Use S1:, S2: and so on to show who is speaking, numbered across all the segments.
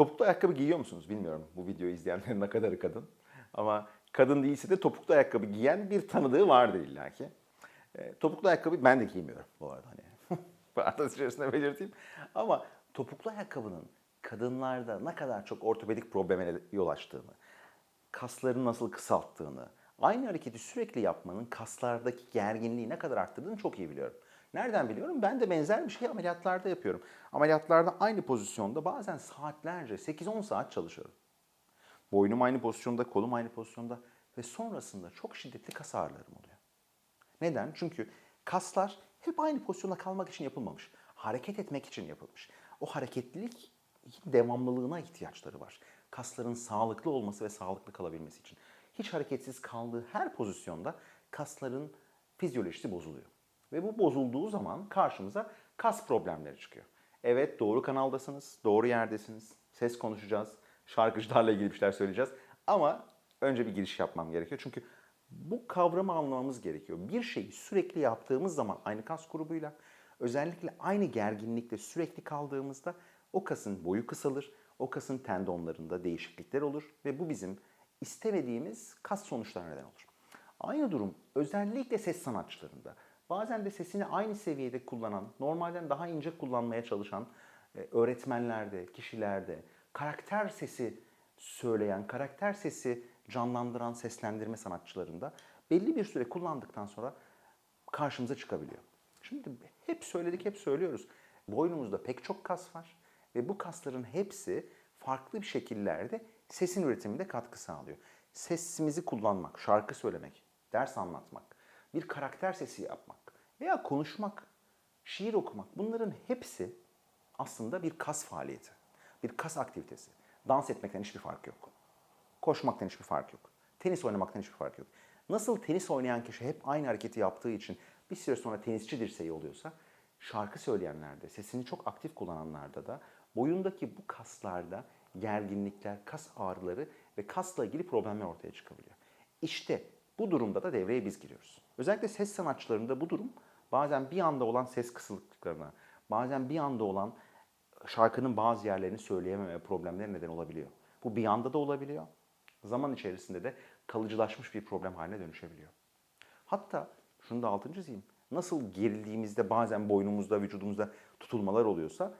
S1: Topuklu ayakkabı giyiyor musunuz bilmiyorum. Bu videoyu izleyenlerin ne kadarı kadın. Ama kadın değilse de topuklu ayakkabı giyen bir tanıdığı vardır illaki. E, topuklu ayakkabı ben de giymiyorum bu arada hani. Parantez içerisinde belirteyim. Ama topuklu ayakkabının kadınlarda ne kadar çok ortopedik probleme yol açtığını, kaslarını nasıl kısalttığını, aynı hareketi sürekli yapmanın kaslardaki gerginliği ne kadar arttırdığını çok iyi biliyorum. Nereden biliyorum? Ben de benzer bir şey ameliyatlarda yapıyorum. Ameliyatlarda aynı pozisyonda bazen saatlerce, 8-10 saat çalışıyorum. Boynum aynı pozisyonda, kolum aynı pozisyonda ve sonrasında çok şiddetli kas ağrılarım oluyor. Neden? Çünkü kaslar hep aynı pozisyonda kalmak için yapılmamış. Hareket etmek için yapılmış. O hareketlilik devamlılığına ihtiyaçları var. Kasların sağlıklı olması ve sağlıklı kalabilmesi için. Hiç hareketsiz kaldığı her pozisyonda kasların fizyolojisi bozuluyor. Ve bu bozulduğu zaman karşımıza kas problemleri çıkıyor. Evet doğru kanaldasınız, doğru yerdesiniz. Ses konuşacağız, şarkıcılarla ilgili bir şeyler söyleyeceğiz. Ama önce bir giriş yapmam gerekiyor. Çünkü bu kavramı anlamamız gerekiyor. Bir şeyi sürekli yaptığımız zaman aynı kas grubuyla özellikle aynı gerginlikte sürekli kaldığımızda o kasın boyu kısalır, o kasın tendonlarında değişiklikler olur ve bu bizim istemediğimiz kas sonuçlarına neden olur. Aynı durum özellikle ses sanatçılarında. Bazen de sesini aynı seviyede kullanan, normalden daha ince kullanmaya çalışan e, öğretmenlerde, kişilerde, karakter sesi söyleyen, karakter sesi canlandıran seslendirme sanatçılarında belli bir süre kullandıktan sonra karşımıza çıkabiliyor. Şimdi hep söyledik, hep söylüyoruz. Boynumuzda pek çok kas var ve bu kasların hepsi farklı bir şekillerde sesin üretiminde katkı sağlıyor. Sesimizi kullanmak, şarkı söylemek, ders anlatmak, bir karakter sesi yapmak veya konuşmak, şiir okumak bunların hepsi aslında bir kas faaliyeti, bir kas aktivitesi. Dans etmekten hiçbir fark yok. Koşmaktan hiçbir fark yok. Tenis oynamaktan hiçbir fark yok. Nasıl tenis oynayan kişi hep aynı hareketi yaptığı için bir süre sonra tenisçi dirseği oluyorsa, şarkı söyleyenlerde, sesini çok aktif kullananlarda da boyundaki bu kaslarda gerginlikler, kas ağrıları ve kasla ilgili problemler ortaya çıkabiliyor. İşte bu durumda da devreye biz giriyoruz. Özellikle ses sanatçılarında bu durum bazen bir anda olan ses kısıklıklarına, bazen bir anda olan şarkının bazı yerlerini söyleyememe problemleri neden olabiliyor. Bu bir anda da olabiliyor. Zaman içerisinde de kalıcılaşmış bir problem haline dönüşebiliyor. Hatta şunu da altını çizeyim. Nasıl gerildiğimizde bazen boynumuzda, vücudumuzda tutulmalar oluyorsa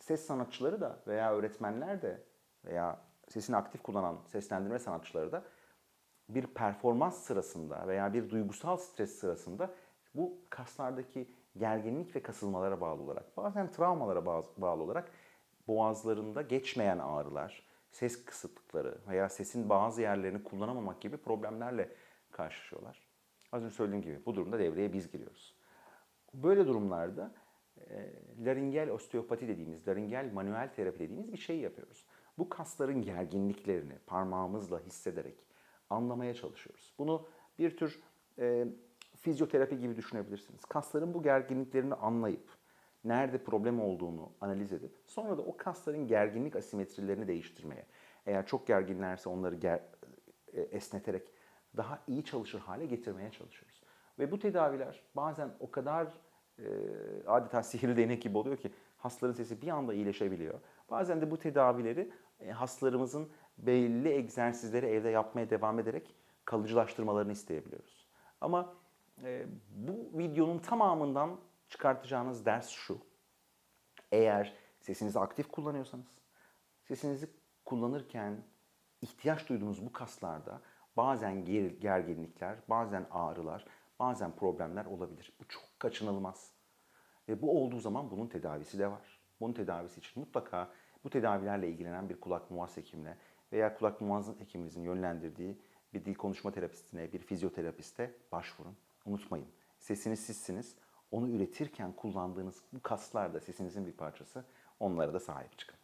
S1: ses sanatçıları da veya öğretmenler de veya sesini aktif kullanan seslendirme sanatçıları da bir performans sırasında veya bir duygusal stres sırasında bu kaslardaki gerginlik ve kasılmalara bağlı olarak, bazen travmalara bağlı olarak boğazlarında geçmeyen ağrılar, ses kısıtlıkları veya sesin bazı yerlerini kullanamamak gibi problemlerle karşılaşıyorlar. Az önce söylediğim gibi bu durumda devreye biz giriyoruz. Böyle durumlarda e, laringel osteopati dediğimiz, laringel manuel terapi dediğimiz bir şey yapıyoruz. Bu kasların gerginliklerini parmağımızla hissederek anlamaya çalışıyoruz. Bunu bir tür e, fizyoterapi gibi düşünebilirsiniz. Kasların bu gerginliklerini anlayıp, nerede problem olduğunu analiz edip, sonra da o kasların gerginlik asimetrilerini değiştirmeye, eğer çok gerginlerse onları ger, e, esneterek daha iyi çalışır hale getirmeye çalışıyoruz. Ve bu tedaviler bazen o kadar e, adeta sihirli değnek gibi oluyor ki hastaların sesi bir anda iyileşebiliyor. Bazen de bu tedavileri e, hastalarımızın belli egzersizleri evde yapmaya devam ederek kalıcılaştırmalarını isteyebiliyoruz. Ama e, bu videonun tamamından çıkartacağınız ders şu. Eğer sesinizi aktif kullanıyorsanız, sesinizi kullanırken ihtiyaç duyduğunuz bu kaslarda bazen ger gerginlikler, bazen ağrılar, bazen problemler olabilir. Bu çok kaçınılmaz. Ve bu olduğu zaman bunun tedavisi de var. Bunun tedavisi için mutlaka bu tedavilerle ilgilenen bir kulak muaz hekimle veya kulak muaz hekiminizin yönlendirdiği bir dil konuşma terapistine, bir fizyoterapiste başvurun. Unutmayın, sesiniz sizsiniz. Onu üretirken kullandığınız bu kaslar da sesinizin bir parçası. Onlara da sahip çıkın.